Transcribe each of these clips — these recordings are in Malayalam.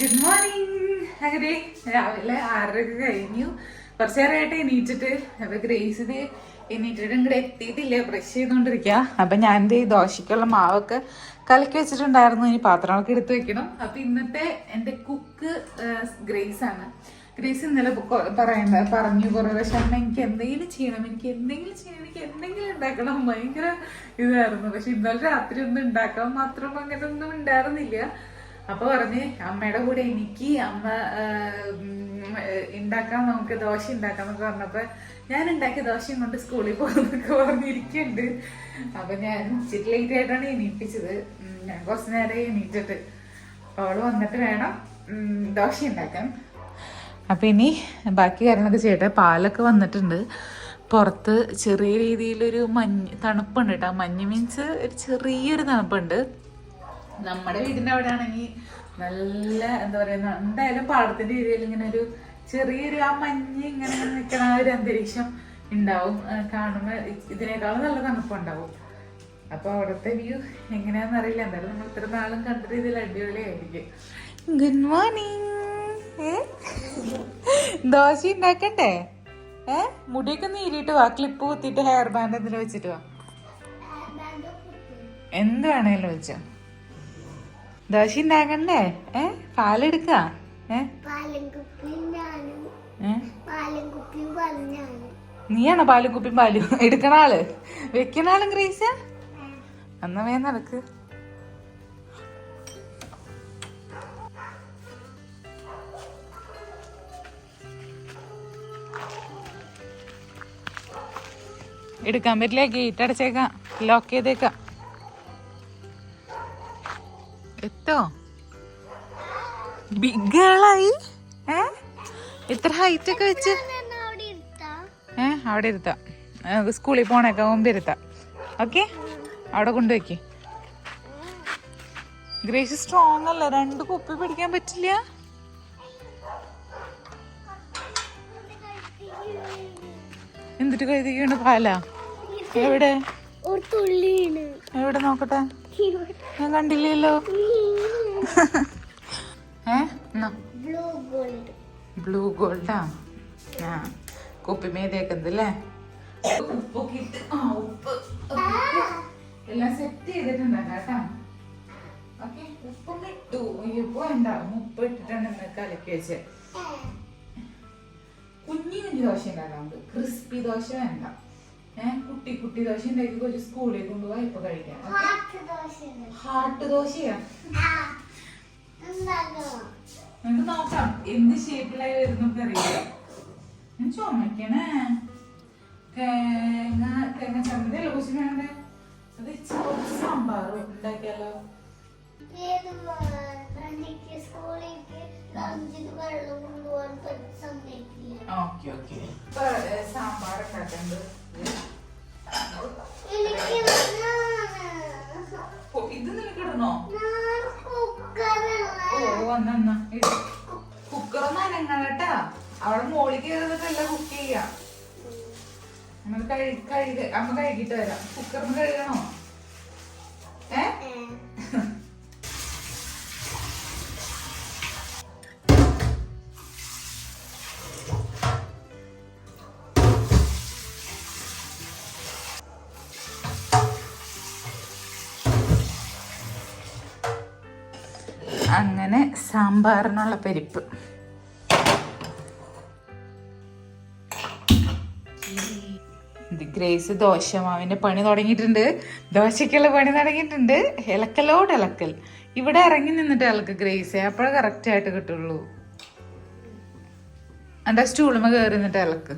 ഗുഡ് മോർണിംഗ് അങ്ങനെ രാവിലെ ആറരക്ക് കഴിഞ്ഞു. കുറച്ചു നേരമായിട്ട് എണീറ്റിട്ട്. അപ്പൊ ഗ്രേസ് ഇത് എണീറ്റിട്ട് ഇങ്ങോട്ട് എത്തിയിട്ടില്ല. ബ്രഷ് ചെയ്തോണ്ടിരിക്ക. അപ്പൊ ഞാൻ ദേ ദോശയ്ക്കുള്ള മാവൊക്കെ കലക്കി വെച്ചിട്ടുണ്ടായിരുന്നു. ഇനി പാത്രങ്ങളൊക്കെ എടുത്തു വെക്കണം. അപ്പൊ ഇന്നത്തെ എന്റെ കുക്ക് ഗ്രേസ് ആണ് ഗ്രേസ് ഇന്നലെ പറയണ്ട പറഞ്ഞു കുറെ പക്ഷെ അമ്മ എനിക്ക് എന്തെങ്കിലും ചെയ്യണം. എനിക്ക് എന്തെങ്കിലും ചെയ്യണം. എനിക്ക് എന്തെങ്കിലും ഉണ്ടാക്കണം. ഭയങ്കര ഇതായിരുന്നു. പക്ഷെ ഇന്നലെ രാത്രി ഒന്നും ഉണ്ടാക്കാൻ മാത്രം അങ്ങനെ ഒന്നും ഉണ്ടായിരുന്നില്ല. അപ്പൊ പറഞ്ഞ് അമ്മയുടെ കൂടെ എനിക്ക് അമ്മ ഉണ്ടാക്കാൻ നമുക്ക് ദോശ ഉണ്ടാക്കാം എന്നൊക്കെ പറഞ്ഞപ്പോ ഞാൻ ഉണ്ടാക്കിയ ദോശയും കൊണ്ട് സ്കൂളിൽ പോകുന്നൊക്കെ പറഞ്ഞിരിക്കുന്നുണ്ട് അപ്പൊ ഞാൻ ഇച്ചിരി ലേറ്റ് ആയിട്ടാണ് എണീപ്പിച്ചത്. ഞാൻ കുറച്ച് നേരം എണീറ്റിട്ട് അപ്പൊ അവൾ വന്നിട്ട് വേണം ദോശ ഉണ്ടാക്കാൻ അപ്പൊ ഇനി ബാക്കി കാര്യങ്ങളൊക്കെ ചെയ്യട്ടെ. പാലൊക്കെ വന്നിട്ടുണ്ട്. പുറത്ത് ചെറിയ രീതിയിലൊരു മഞ്ഞ് തണുപ്പുണ്ട് കേട്ടോ മഞ്ഞ് മീൻസ് ഒരു ചെറിയൊരു തണുപ്പുണ്ട്. നമ്മുടെ വീടിന്റെ അവിടെ ആണെങ്കിൽ നല്ല എന്താ പറയുന്ന എന്തായാലും പാടത്തിന്റെ ഏരിയയിൽ ഇങ്ങനെ ഒരു ചെറിയൊരു ആ മഞ്ഞ് ഇങ്ങനെ നിൽക്കണ ഒരു അന്തരീക്ഷം ഉണ്ടാവും കാണുമ്പോൾ കാണുമ്പോ ഇതിനേക്കാളും നല്ല തണുപ്പുണ്ടാവും അപ്പൊ അവിടുത്തെ വ്യൂ എങ്ങനെയാണെന്ന് അറിയില്ല. എന്തായാലും നമ്മൾ ഇത്ര നാളും കണ്ടിട്ട് ഇതിൽ അടിപൊളിയായിരിക്കും. ഗുഡ് മോർണിംഗ് ദോശ ഉണ്ടാക്കണ്ടേ ഏ? മുടിയൊക്കെ നീരിയിട്ട് വാ. ക്ലിപ്പ് കുത്തിയിട്ട് ഹെയർ ബാൻഡ് എന്തിനു വെച്ചിട്ട് വാ. എന്ത് വേണേലും വെച്ചോ. ദോശ ഉണ്ടാക്കണ്ടേ ഏ? പാലെടുക്ക നീയാണോ പാലും കുപ്പിയും പാലും എടുക്കണ ആൾ? വെക്കണ ആളും ഗ്രേസ? എന്നാ വേ നടക്ക്. എടുക്കാൻ പറ്റില്ല ഗേറ്റ് അടച്ചേക്കാം ലോക്ക് ചെയ്തേക്കാം. എത്തോ? ബിഗ് ഗേളായി ഏ? ഇത്ര ഹൈറ്റ് ഒക്കെ വെച്ച്? ഏ അവിടെ ഇരുത്താം. സ്കൂളിൽ പോണേക്ക മുമ്പ് ഇരുത്താം. ഓക്കെ അവിടെ കൊണ്ടുവയ്ക്ക് ഗ്രേസ് സ്ട്രോങ് അല്ല. രണ്ട് കുപ്പി പിടിക്കാൻ പറ്റില്ല. എന്നിട്ട് കഴുതിക്കാണ് പാലാ? എവിടെ? എവിടെ നോക്കട്ടെ? ഞാൻ കണ്ടില്ലല്ലോ. ഏ? ബ്ലൂ ഗോൾഡ് ബ്ലൂ ഗോൾഡാ ആ. കുപ്പി മേതേക്കുന്നത് അല്ലേ ഉപ്പൊക്കെ ഇട്ട് ആ ഉപ്പ്. എല്ലാം സെറ്റ് ചെയ്തിട്ടുണ്ടാക്കാം കേട്ടോ. ഓക്കെ ഉപ്പും ഇട്ടു. ഉപ്പ് വേണ്ട. ഉപ്പ് ഇട്ടിട്ടാണ് കലക്കി വെച്ച്. കുഞ്ഞു കുഞ്ഞു ദോശ ഉണ്ടാക്കാം നമുക്ക്. ക്രിസ്പി ദോശ വേണ്ട. ഏഹ് കുട്ടി കുട്ടി ദോശ ഉണ്ടാക്കി കുറച്ച് സ്കൂളിൽ കൊണ്ടുപോകാൻ ഇപ്പൊ കഴിക്കാം. ഹാർട്ട് ദോശയാ? നമുക്ക് നോക്കാം. എന്ത് ഷേപ്പിലായി വരുന്നൊക്കെ അറിയാം ചുമക്കണേ. തേങ്ങ തേങ്ങ ചമ്മന്തി കുറച്ച് വേണ്ടേ? അത് കുറച്ച് സാമ്പാർ ഉണ്ടാക്കിയാലോ? Okay okay. സാമ്പാർ ഉണ്ടാക്കണ്ട് എനിക്ക് ഓ, ഇത് നിനക്കിടണോ ഞാൻ കുക്കറുള്ള ഓ വന്നെന്നാ കുക്കറൊന്നും അനങ്ങണട്ടാ അവിടെ മോളിൽ കയറുന്നിട്ടല്ല കുക്ക് ചെയ്യാം. നമ്മൾ കഴുകി കഴുകി അമ്മ കഴുകിട്ട് വരാം. കുക്കറിന് കഴുകണോ? ഏ? അങ്ങനെ സാമ്പാറിനുള്ള പരിപ്പ്. ഗ്രേസ് ദോശമാവിന്റെ പണി തുടങ്ങിയിട്ടുണ്ട്. ദോശയ്ക്കുള്ള പണി തുടങ്ങിയിട്ടുണ്ട്. ഇലക്കലോട് ഇലക്കൽ ഇവിടെ ഇറങ്ങി നിന്നിട്ട് ഇളക്ക് ഗ്രേസ്. അപ്പോഴേ കറക്റ്റ് ആയിട്ട് കിട്ടുള്ളൂ. എന്റെ സ്റ്റൂളുമ കയറി നിന്നിട്ട് ഇളക്ക്.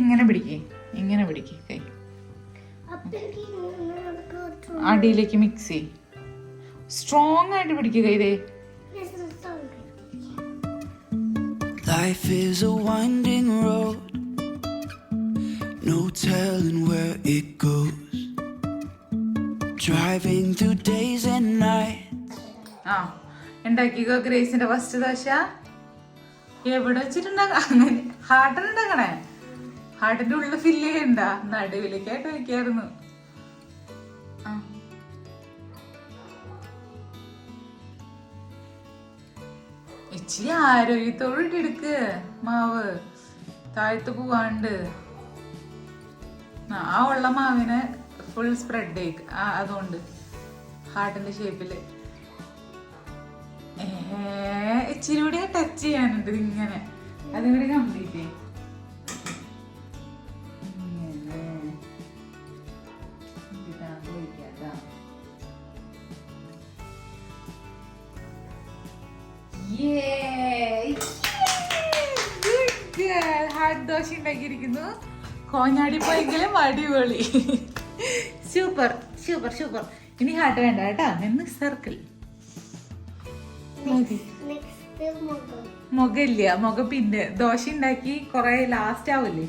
ഇങ്ങനെ പിടിക്കേ. അടിയിലേക്ക് മിക്സ് ചെയ് സ്ട്രോങ് ആയിട്ട് പിടിക്കുക ഇതേ. Life is a winding road, no telling where it goes. Driving through days and nights, ആ ഉണ്ടാക്കിക്കോ ഗ്രേസിന്റെ ഫസ്റ്റ് ദോശ. എവിടെ വെച്ചിട്ടുണ്ടാക്കാം ഹാർട്ടൻ ഉണ്ടാക്കണേ ഹാർട്ടിന്റെ ഉള്ളിൽ ഫില്ല് ചെയ്യണ്ട. നടുവിലേക്കായിട്ട് വെക്കായിരുന്നു. ഇച്ചിരി ഈ എടുക്ക് മാവ്. താഴത്ത് പോവാണ്ട്. ആ, ഉള്ള മാവിനെ ഫുൾ സ്പ്രെഡ് ചെയ്ക്ക്. ആ അതുകൊണ്ട്. ഹാർട്ടിന്റെ ഷേപ്പിൽ ഇച്ചിരി കൂടി ടച്ച് ചെയ്യാനുണ്ട് ഇങ്ങനെ അതും കൂടി കംപ്ലീറ്റ് ചെയ്യും കോഞ്ഞാടി പോയെങ്കിലും അടിപൊളി. Super super super. ഇനി ഹാർട്ട് വേണ്ട കേട്ടാ നിന്ന് സർക്കിൾ മുഖല്ല നെക്സ്റ്റ് മുഖം. മുഖമില്ല മുഖം പിന്നെ ദോശ ഉണ്ടാക്കി കുറെ ലാസ്റ്റ് ആവില്ലേ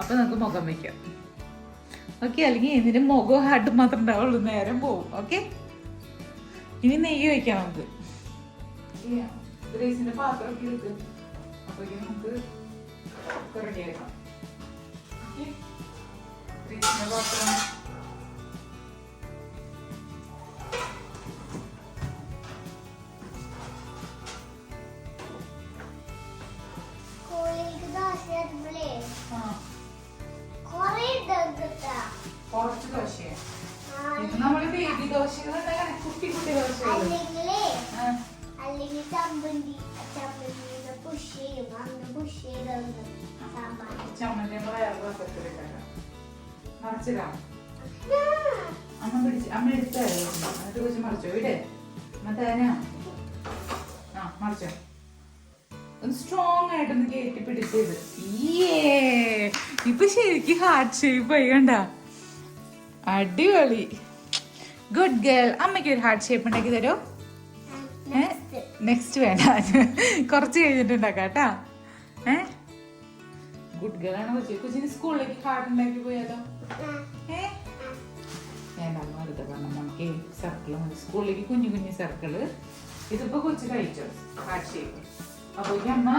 അപ്പൊ നമുക്ക് മുഖം വെക്കാം. ഓക്കെ അല്ലെങ്കിൽ ഇതിന് മുഖവും ഹാർട്ടും മാത്രം ഉണ്ടാവുള്ളൂ നേരം പോവും. ഓക്കെ ഇനി നെയ്യ് വെക്കാം നമുക്ക്. പാത്രം ഒക്കെ എടുക്ക്. അപ്പൊ നമുക്ക് റെഡിയാക്കാം Okay? ഗ്രേസിന്റെ പാത്രം കുറച്ച് ദോശയാണ് ഇത് നമ്മൾ ബേബി ദോശ കുട്ടി കുട്ടി ദോശ അല്ലെങ്കിൽ ചമ്മന്തി ചമ്മന്തി പുഷ് ചെയ്യും അങ്ങനെ പുഷ് ചെയ്തൊന്ന് സാമ്പാർ. ചമ്മന്തി നമ്മളെ പാത്രത്തിലിട്ടേക്കാം മറിച്ചിടാം. അമ്മ പിടിച്ച് അമ്മ എടുത്തായിരുന്നു എന്നിട്ട് കുറിച്ച് മറിച്ചോ? ഇവിടെ അമ്മ തേനാ? ആ മറിച്ചോ. ഒന്ന് സ്ട്രോങ് ആയിട്ടൊന്ന് കയറ്റി പിടിച്ചത് ഈയേ. ഇപ്പൊ ശരിക്കും ഹാർട്ട് ഷേപ്പ് ആയി കണ്ട. അടിപൊളി. ഗുഡ് ഗേൾ അമ്മയ്ക്ക് ഒരു ഹാർട്ട് ഷേപ്പ് ഉണ്ടാക്കി തരോ? നെക്സ്റ്റ് വേണ്ട. കുറച്ച് കഴിഞ്ഞിട്ടുണ്ടാക്കാം കേട്ടാ. ഏ? ഗുഡ് ഗേൾ ആണ് കൊച്ചി കൊച്ചിന് സ്കൂളിലേക്ക് കാർഡ് ഉണ്ടാക്കി പോയാലോ? ഏ? വേണ്ട അമ്മ വെറുതെ പറഞ്ഞു നമുക്ക് സർക്കിൾ മതി. സ്കൂളിലേക്ക് കുഞ്ഞു കുഞ്ഞു സർക്കിൾ ഇതിപ്പോ കൊച്ചു കഴിച്ചോ? ഹാർട്ട് ഷേപ്പ് അപ്പൊ അമ്മ?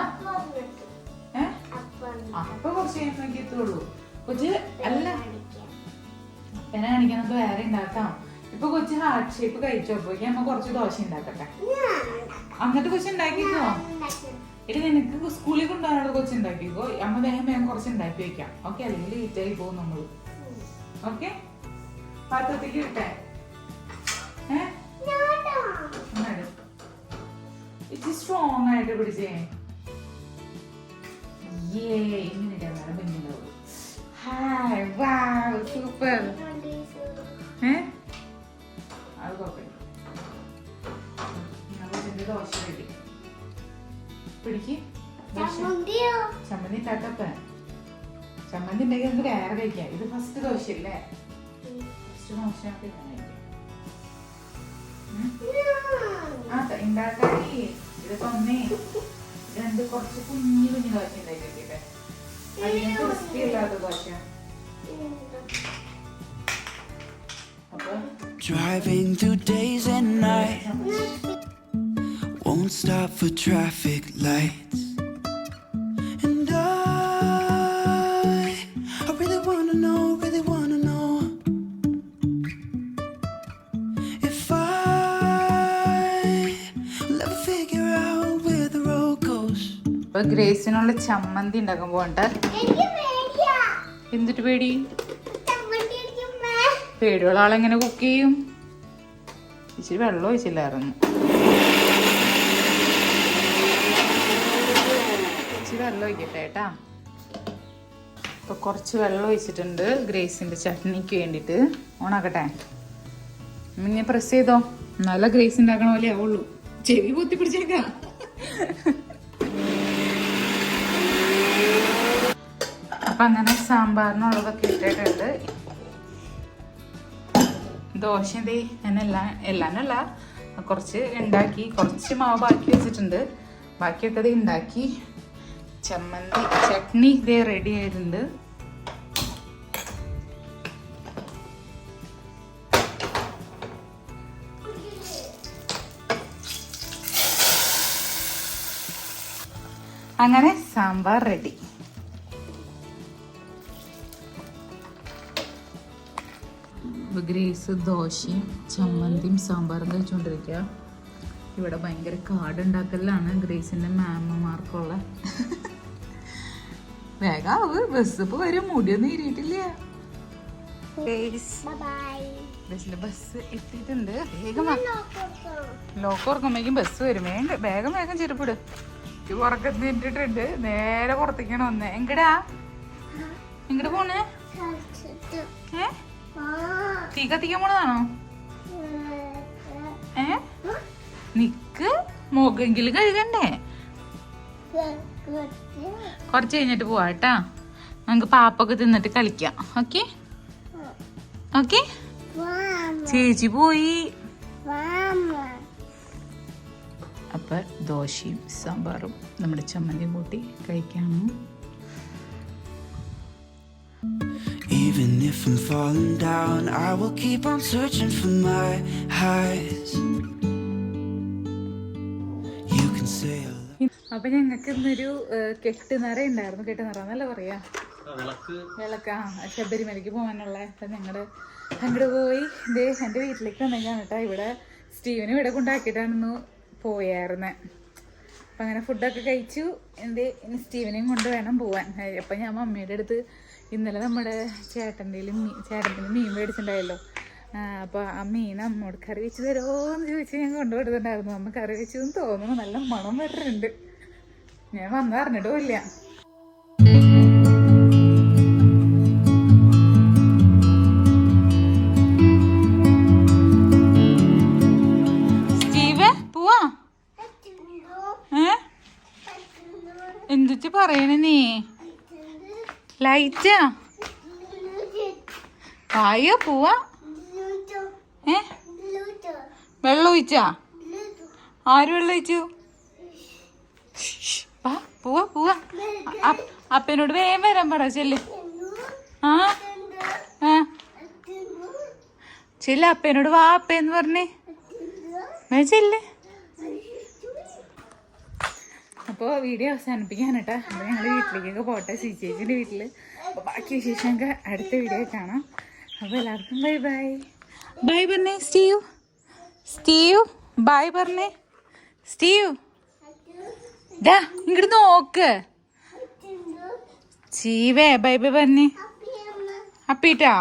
അപ്പൊ കുറച്ച് കഴിയുമ്പോഴേക്ക് എത്തുള്ളൂ. കൊച്ച് അല്ല. അപ്പനെ കാണിക്കാൻ നമുക്ക് വേറെ ഉണ്ടാക്കാം. ഇപ്പൊ കൊച്ചു ഹാർട്ട് ഷേപ്പ് കഴിച്ചോ അപ്പോഴേക്കും അമ്മ കുറച്ച് ദോശ ഉണ്ടാക്കട്ടെ. അങ്ങനത്തെ കൊച്ചു ഉണ്ടാക്കിക്കോ? എടി നിനക്ക് സ്കൂളിൽ കൊണ്ടുപോകാനുള്ള കൊച്ചു ഉണ്ടാക്കിക്കോ. അമ്മ വേഗം വേഗം കുറച്ച് ഉണ്ടാക്കി വെക്കാം. ഓക്കെ? അല്ലെങ്കിൽ ലേറ്റ് ആയി പോകും നമ്മൾ. ഓക്കെ? പാത്രത്തേക്ക് ഇട്ടെ. ഇറ്റ് ഇച്ചിരി സ്ട്രോങ് ആയിട്ട് പിടിച്ചേ. ഏ ഇങ്ങനെ ഇടാൻ ചമ്മന്തി ഉണ്ടെങ്കിൽ നമുക്ക് വേറെ കഴിക്കാം. ഇത് ഫസ്റ്റ് ദോശയല്ലേ ഫസ്റ്റ് ദോശ. ആ ഉണ്ടാക്കാടി ഇത് തൊന്നേ. രണ്ട് കുറച്ച് കുഞ്ഞു കുഞ്ഞു ദോശ ഉണ്ടാക്കി വെക്കട്ടെ അധികം ക്രിസ്പി അല്ലാത്ത dosa. Driving through days and nights, won't stop for traffic lights. ഇപ്പൊ ഗ്രേസിനുള്ള ചമ്മന്തി ഉണ്ടാക്കാൻ പോകണ്ട. എന്തിട്ട് പേടി? പേടിയുള്ള ആളെങ്ങനെ കുക്ക് ചെയ്യും? ഇച്ചിരി വെള്ളം ഒഴിച്ചില്ലായിരുന്നു ഇച്ചിരി വെള്ളം ഒഴിക്കട്ടെ കേട്ടാ. ഇപ്പൊ കുറച്ച് വെള്ളം ഒഴിച്ചിട്ടുണ്ട് ഗ്രേസിന്റെ ചട്നിക്ക് വേണ്ടിട്ട്. ഓണാക്കട്ടെ. ഇങ്ങനെ പ്രസ് ചെയ്തോ? നല്ല ഗ്രേസ് ഉണ്ടാക്കണ പോലെ ആവുള്ളൂ. ചെവി പൊത്തി പിടിച്ചേക്കാം അപ്പൊ അങ്ങനെ സാമ്പാറിനുള്ളതൊക്കെ ഇട്ടിട്ടുണ്ട്. ദോശ എന്ത് ഞാൻ എല്ലാം എല്ലാനല്ല കുറച്ച് ഉണ്ടാക്കി കുറച്ച് മാവ് ബാക്കി വെച്ചിട്ടുണ്ട്. ബാക്കിയൊക്കെ ഉണ്ടാക്കി ചമ്മന്തി ചട്നി ഇതേ റെഡി ആയിട്ടുണ്ട്. അങ്ങനെ സാമ്പാർ റെഡി ഗ്രേസ് ദോശയും ചമ്മന്തിയും സാമ്പാറും കഴിച്ചുകൊണ്ടിരിക്കുക ഇവിടെ ഭയങ്കര കാർഡ് ഉണ്ടാക്കലാണ് ഗ്രേസിന്റെ വേഗം വേഗാവ് ബസ് ഇപ്പൊ വരും. മുടിയൊന്നും ഇരിയിട്ടില്ല. ബസ്സിന്റെ ബസ് എത്തിയിട്ടുണ്ട്. വേഗം. ലോക്ക് ഉറക്കുമ്പോഴേക്കും ബസ് വരും. വേഗം വേഗം വേഗം ചെരുപ്പിട്. ഉറക്കത്തിന് ഇട്ടിട്ടുണ്ട് നേരെ പുറത്തേക്കാണ് വന്നേ. എങ്കടാ? എങ്ങടെ പോണേ? ഏ? തീ കത്തിക്കാൻ പോണതാണോ ഏ? നിക്ക് മുഖെങ്കിലും കഴുകണ്ടേ? കുറച്ച് കഴിഞ്ഞിട്ട് പോവാ കേട്ടാ. നമുക്ക് പാപ്പൊക്കെ തിന്നിട്ട് കളിക്കാം. ഓക്കെ? ഓക്കെ? ചേച്ചി പോയി. അപ്പൊ ദോശയും സാമ്പാറും നമ്മുടെ ചമ്മന്തിയും കൂട്ടി കഴിക്കാണ് Even if I'm falling down, I will keep on searching for my highs. You can say a അപ്പൊ ഞങ്ങൾക്ക് ഇന്നൊരു ഏഹ്, കെട്ടുനിറ ഉണ്ടായിരുന്നു കെട്ടുനിറ എന്നല്ല പറയാ? വിളക്ക. ശബരിമലയ്ക്ക് പോകാനുള്ള. അപ്പൊ ഞങ്ങൾ അങ്ങോട്ട് പോയി. ഇതേ എന്റെ വീട്ടിലേക്ക് വന്നേക്കാണ് കേട്ടോ. ഇവിടെ സ്റ്റീവനും ഇവിടെ കൊണ്ടാക്കിയിട്ടാണെന്ന് പോയായിരുന്നെ. അപ്പം അങ്ങനെ ഫുഡൊക്കെ കഴിച്ചു. എന്റെ സ്റ്റീവനെയും കൊണ്ട് വേണം പോവാൻ. അപ്പം ഞാൻ മമ്മിയുടെ അടുത്ത് ഇന്നലെ നമ്മുടെ ചേട്ടന്റെ ചേട്ടന്റെ മീൻ മേടിച്ചിട്ടുണ്ടായല്ലോ. അപ്പോൾ ആ മീൻ അമ്മോട് കറി വെച്ച് തരുമോ എന്ന് ചോദിച്ച് ഞാൻ കൊണ്ടുപോയിട്ടുണ്ടായിരുന്നു അമ്മ കറി വെച്ചതെന്ന് തോന്നുന്നു. നല്ല മണം വരുന്നുണ്ട് ഞാൻ വന്ന് അറിഞ്ഞിട്ടുമില്ല. എന്തുച്ച് പറയണേ നീ? ലൈറ്റാ. ആയോ പോവാ? ഏ? വെള്ളം ഒഴിച്ചാ? ആര് വെള്ളം ഒഴിച്ചു? വാ പൂവ പൂവ. അപ്പനോട് വേഗം വരാൻ പറ ചെല്ല്. ആ? ആ? ചെല്ല് അപ്പനോട് വാ അപ്പേന്ന് പറഞ്ഞേ. ചെല്ല്. അപ്പോൾ വീഡിയോ അവസാനിപ്പിക്കാൻ കേട്ടോ അപ്പോൾ ഞങ്ങൾ വീട്ടിലേക്കൊക്കെ പോട്ടെ സി ചേച്ചിന്റെ വീട്ടിൽ അപ്പോൾ ബാക്കി വിശേഷമൊക്കെ അടുത്ത വീഡിയോ കാണാം. അപ്പോൾ എല്ലാവർക്കും ബൈ ബൈ. ബൈ പറഞ്ഞേ സ്റ്റീവ്. സ്റ്റീവ് ബൈ പറഞ്ഞേ. സ്റ്റീവ്. ഡാ ഇങ്ങോട്ട് നോക്ക്. ചീവേ ബൈ ബൈ പറഞ്ഞേ. അപ്പീട്ടാ?